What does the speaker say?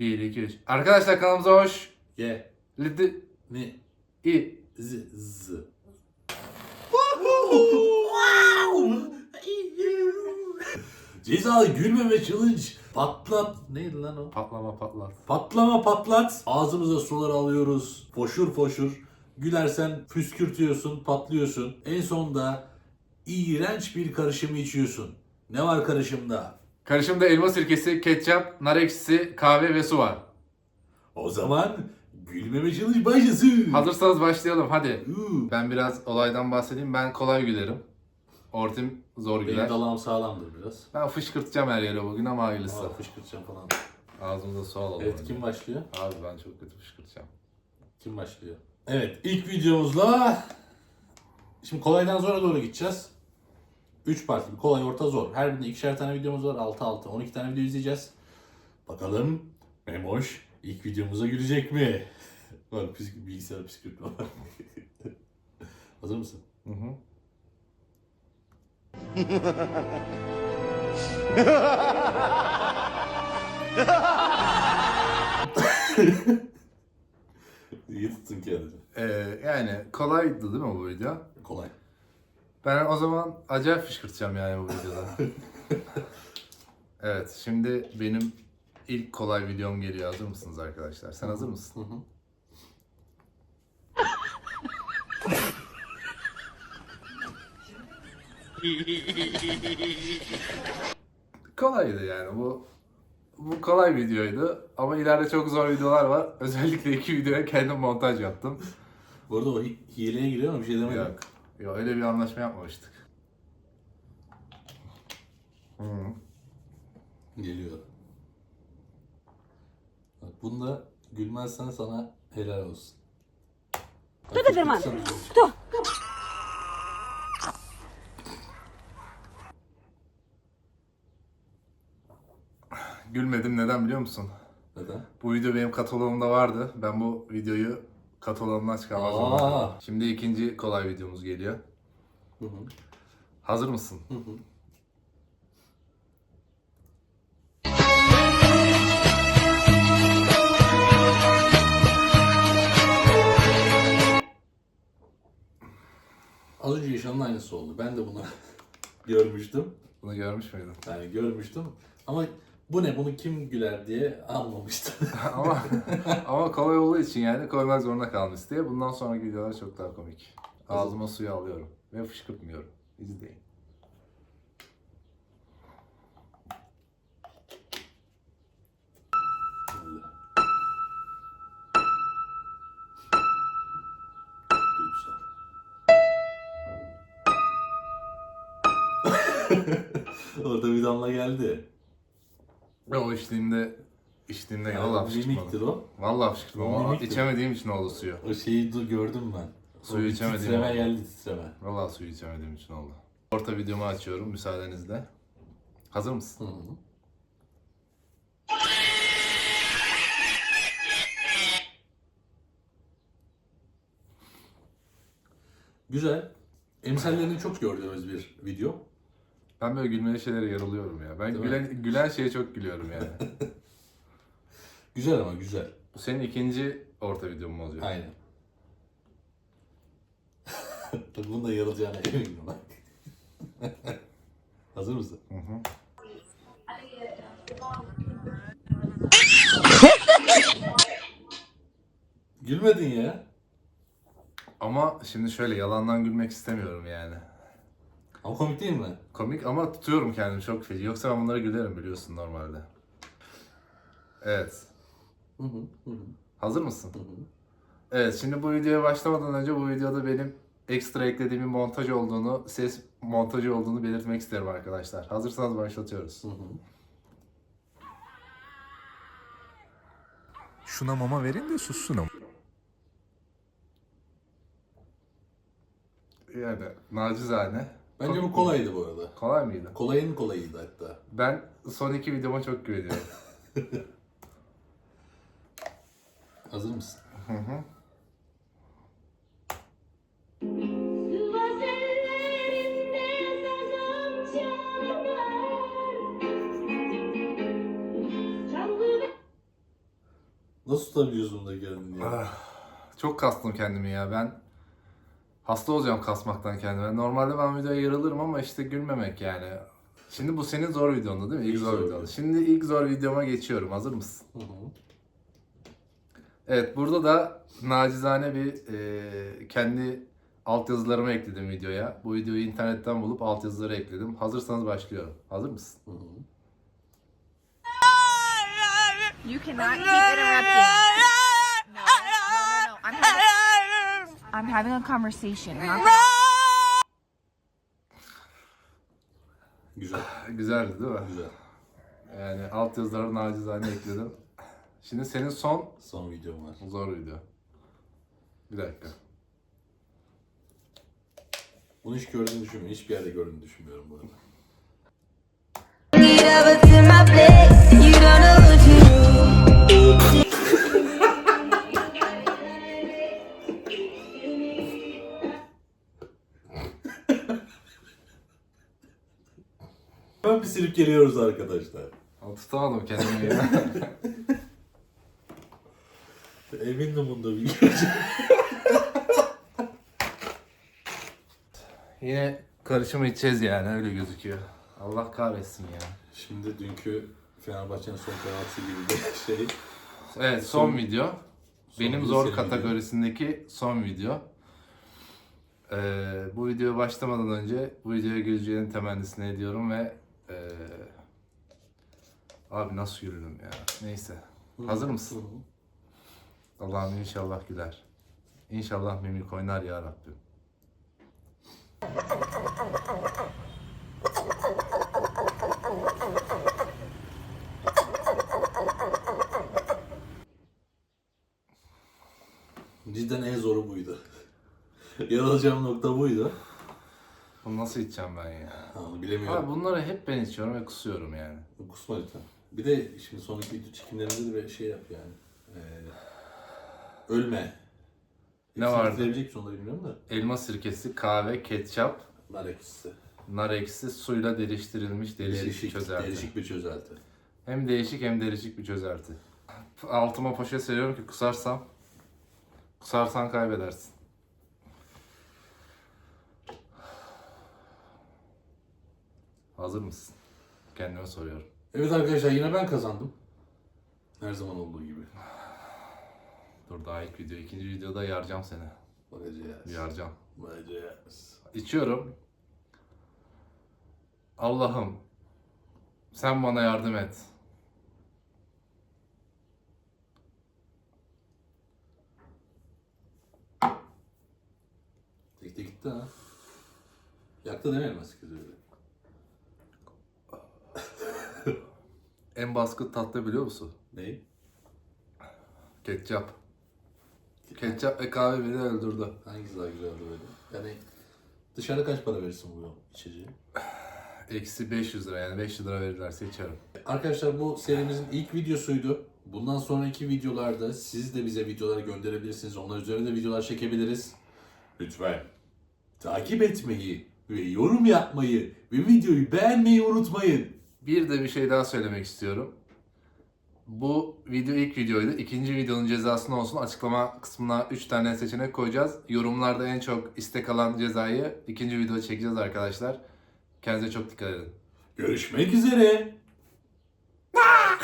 1, 2, 3. Arkadaşlar kanalımıza hoş. Ye. Lidi. Ne? İ. Z. Z. Cezalı gülmeme challenge. Patlat. Neydi lan o? Patlama patlat. Patlama patlat. Ağzımıza suları alıyoruz. Foşur foşur. Gülersen püskürtüyorsun, patlıyorsun. En sonunda iğrenç bir karışımı içiyorsun. Ne var karışımda? Karışımda elma sirkesi, ketçap, nar ekşisi, kahve ve su var. O zaman gülmeme challenge başlasın. Hazırsanız başlayalım hadi. Ben biraz olaydan bahsedeyim. Ben kolay gülerim. Ortim zor Benim güler. dalağım sağlamdır biraz. Ben fışkırtacağım her yere bugün ama hayırlısı. Aa, fışkırtacağım falan. Ağzımıza su alalım. Evet önce. kim başlıyor? Abi ben çok kötü fışkırtacağım. Kim başlıyor? Evet ilk videomuzla şimdi kolaydan zora doğru gideceğiz. 3 partili kolay orta zor. Her birinde ikişer tane videomuz var. 6 6 12 tane video izleyeceğiz. Bakalım Memoş ilk videomuza gülecek mi? Psik- bilgisayar püskürtme var. Hazır mısın? Hı hı. İyi tuttun kendini. Ee, yani kolaydı değil mi bu video? Kolay. Ben o zaman acayip fışkırtacağım yani bu videoda. evet şimdi benim ilk kolay videom geliyor. Hazır mısınız arkadaşlar? Sen hazır mısın? Hı hı. Kolaydı yani bu bu kolay videoydu ama ileride çok zor videolar var. Özellikle iki videoya kendim montaj yaptım. Bu arada o hi- hileye giriyor mu? Bir şey demedim. Yok. Yok öyle bir anlaşma yapmamıştık. Hı. Geliyor. Bak bunda gülmezsen sana helal olsun. Кто ты, Джерман? Кто? Gülmedim neden biliyor musun? Neden? Bu video benim kataloğumda vardı. Ben bu videoyu kataloğumdan çıkarmazdım. Aa. Şimdi ikinci kolay videomuz geliyor. Hı hı. Hazır mısın? Hı hı. Az önce yaşanan aynısı oldu. Ben de bunu görmüştüm. Bunu görmüş müydün? Yani görmüştüm. Ama bu ne bunu kim güler diye almamıştım. ama ama kolay olduğu için yani koymak zorunda kalmış diye. Bundan sonraki videolar çok daha komik. Ağzıma suyu alıyorum ve fışkırtmıyorum. İzleyin. Orada bir damla geldi. Ve o içtiğimde içtiğimde Yani vallahi fışkırtmadım. o. Vallahi fışkırtmadım O ama mimiktir. içemediğim için oldu suyu. O şeyi du- gördüm ben. Suyu O bir içemedim Titreme ama. geldi titreme. Vallahi suyu içemediğim için oldu. Orta videomu açıyorum müsaadenizle. Hazır mısın? Hı hı. Güzel. Emsallerini çok gördüğümüz bir video. Ben böyle gülmeli şeylere yarılıyorum ya. Ben Değil gülen, gülen şeye çok gülüyorum yani. Güzel ama güzel. Bu senin ikinci orta videon mu olacak? Aynen. Tabii Bunun da yarılacağına eminim bak. Hazır mısın? Hı hı. Gülmedin ya. Ama şimdi şöyle yalandan gülmek istemiyorum yani. Ama komik değil mi? Komik ama tutuyorum kendimi çok feci. Yoksa ben bunlara gülerim biliyorsun normalde. Evet. Hı hı. Hı hı. Hazır mısın? Hı hı. Evet şimdi bu videoya başlamadan önce bu videoda benim ekstra eklediğim bir montaj olduğunu, ses montajı olduğunu belirtmek isterim arkadaşlar. Hazırsanız başlatıyoruz. Hı hı. Şuna mama verin de sussun ama. Yani nacizane. Bence bu kolaydı bu arada. Kolay mıydı? Kolayın kolayıydı hatta. Ben son iki videoma çok güveniyorum. Hazır mısın? Hı hı. Nasıl tutabiliyorsun da kendini ya? Ah, Çok kastım kendimi ya. Ben hasta olacağım kasmaktan kendime. Normalde ben videoya yarılırım ama işte gülmemek yani. Şimdi bu senin zor videondu değil mi? İlk, İlk zor, zor videon. video. Şimdi ilk zor videoma geçiyorum. Hazır mısın? Hı hı. Evet burada da nacizane bir e, kendi altyazılarımı ekledim videoya. Bu videoyu internetten bulup altyazıları ekledim. Hazırsanız başlıyorum. Hazır mısın? Hı hı. You cannot keep interrupting. No, no, no, no. I'm having, I'm having a conversation. Not Güzel. Güzeldi değil mi? Güzel. Yani altyazıları nacizane ekledim. Şimdi senin son Son videom var. zor video. Bir dakika. Bunu hiç gördüğünü düşünmüyorum. Hiçbir yerde gördüğünü düşünmüyorum bu arada. Ben bir silip geliyoruz arkadaşlar. Ama tutamadım kendimi ya. Emindim bunda bir görecek. Yine karışımı içeceğiz yani öyle gözüküyor. Allah kahretsin ya. Şimdi dünkü Fenerbahçe'nin son penaltısı gibi bir şey. Evet son, video. Benim video, zor senin kategorisindeki son video. Ee, bu videoya başlamadan önce bu videoya güleceğini temennisini ediyorum ve ee, abi nasıl güldüm ya. Neyse. Hazır mısın? Allah'ım inşallah güler. İnşallah mimik oynar ya Rabbim. Cidden en zoru buydu. Yaralacağım nokta buydu. Bunu nasıl içeceğim ben ya? Bilemiyorum. Abi bunları hep ben içiyorum ve kusuyorum yani. Kusma lütfen. Bir de şimdi sonraki video çekimlerinde de bir şey yap yani. Ee, ölme. Ne Hepsini vardı? bitirebilecek misin onu da bilmiyorum da. Elma sirkesi, kahve, ketçap, Nar ekşisi. nar ekşisi, suyla deliştirilmiş değişik, Değişik, çözelti. değişik bir çözelti. Hem değişik hem değişik bir çözelti. Altıma poşet seriyorum ki kusarsam, kusarsan kaybedersin. Hazır mısın? Kendime soruyorum. Evet arkadaşlar yine ben kazandım. Her zaman olduğu gibi. Dur daha ilk video, ikinci videoda yaracağım seni. Bakacağız. Yaracağım. Bakacağız. İçiyorum. Allah'ım sen bana yardım et. Tekte gitti ha. Yaktı değil mi elmas kızı En baskın tatlı biliyor musun? Ney? Ketçap. Ketçap ve kahve beni öldürdü. Hangisi daha güzeldi böyle? Yani dışarıda kaç para verirsin bu içeceği? Eksi 500 lira yani 500 lira verirlerse içerim. Arkadaşlar bu serimizin ilk videosuydu. Bundan sonraki videolarda siz de bize videolar gönderebilirsiniz. Onlar üzerinde videolar çekebiliriz. Lütfen takip etmeyi ve yorum yapmayı ve videoyu beğenmeyi unutmayın. Bir de bir şey daha söylemek istiyorum. Bu video ilk videoydu. İkinci videonun cezası ne olsun? Açıklama kısmına 3 tane seçenek koyacağız. Yorumlarda en çok istek alan cezayı ikinci videoda çekeceğiz arkadaşlar. Kendinize çok dikkat edin. Görüşmek üzere.